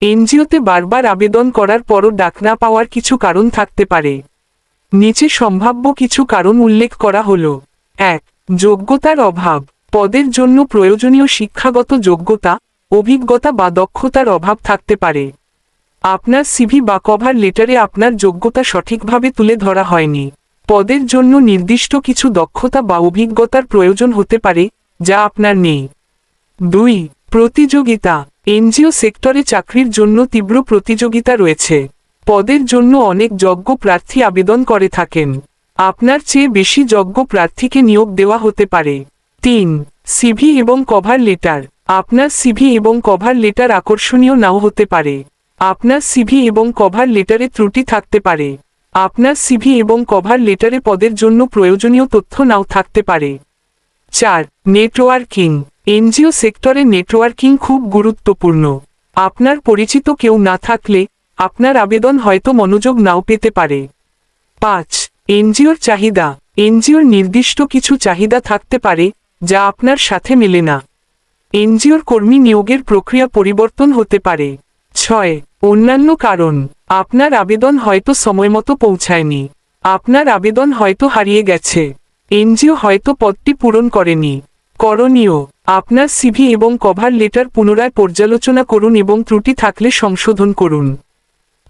এনজিওতে বারবার আবেদন করার পরও ডাক না পাওয়ার কিছু কারণ থাকতে পারে। নিচে সম্ভাব্য কিছু কারণ উল্লেখ করা হল। এক, যোগ্যতার অভাব। পদের জন্য প্রয়োজনীয় শিক্ষাগত যোগ্যতা, অভিজ্ঞতা বা দক্ষতার অভাব থাকতে পারে। আপনার সিভি বা কভার লেটারে আপনার যোগ্যতা সঠিকভাবে তুলে ধরা হয়নি। পদের জন্য নির্দিষ্ট কিছু দক্ষতা বা অভিজ্ঞতার প্রয়োজন হতে পারে, যা আপনার নেই। দুই, প্রতিযোগিতা। এনজিও সেক্টরে চাকরির জন্য তীব্র প্রতিযোগিতা রয়েছে। পদের জন্য অনেক যোগ্য প্রার্থী আবেদন করে থাকেন। আপনার চেয়ে বেশি যোগ্য প্রার্থীকে নিয়োগ দেওয়া হতে পারে। তিন, সিভি এবং কভার লেটার। আপনার সিভি এবং কভার লেটার আকর্ষণীয় নাও হতে পারে। আপনার সিভি এবং কভার লেটারে ত্রুটি থাকতে পারে। আপনার সিভি এবং কভার লেটারে পদের জন্য প্রয়োজনীয় তথ্য নাও থাকতে পারে। চার, নেটওয়ার্কিং। এনজিও সেক্টরে নেটওয়ার্কিং খুব গুরুত্বপূর্ণ। আপনার পরিচিত কেউ না থাকলে, আপনার আবেদন হয়তো মনোযোগ নাও পেতে পারে। পাঁচ, এনজিওর চাহিদা। এনজিওর নির্দিষ্ট কিছু চাহিদা থাকতে পারে, যা আপনার সাথে মেলে না। এনজিওর কর্মী নিয়োগের প্রক্রিয়া পরিবর্তন হতে পারে। ছয়, অন্যান্য কারণ। আপনার আবেদন হয়তো সময়মতো পৌঁছায়নি। আপনার আবেদন হয়তো হারিয়ে গেছে। এনজিও হয়তো পদটি পূরণ করেনি। করণীয়। আপনার সিভি এবং কভার লেটার পুনরায় পর্যালোচনা করুন এবং ত্রুটি থাকলে সংশোধন করুন।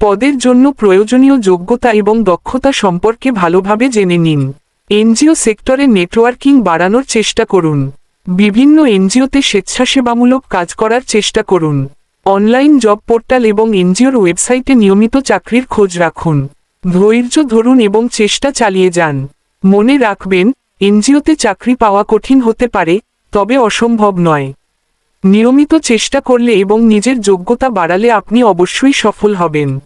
পদের জন্য প্রয়োজনীয় যোগ্যতা এবং দক্ষতা সম্পর্কে ভালোভাবে জেনে নিন। এনজিও সেক্টরে নেটওয়ার্কিং বাড়ানোর চেষ্টা করুন। বিভিন্ন এনজিওতে স্বেচ্ছাসেবামূলক কাজ করার চেষ্টা করুন। অনলাইন জব পোর্টাল এবং এনজিওর ওয়েবসাইটে নিয়মিত চাকরির খোঁজ রাখুন। ধৈর্য ধরুন এবং চেষ্টা চালিয়ে যান। মনে রাখবেন এনজিওতে চাকরি পাওয়া কঠিন হতে পারে, তবে অসম্ভব নয়। নিয়মিত চেষ্টা করলে এবং নিজের যোগ্যতা বাড়ালে আপনি অবশ্যই সফল হবেন।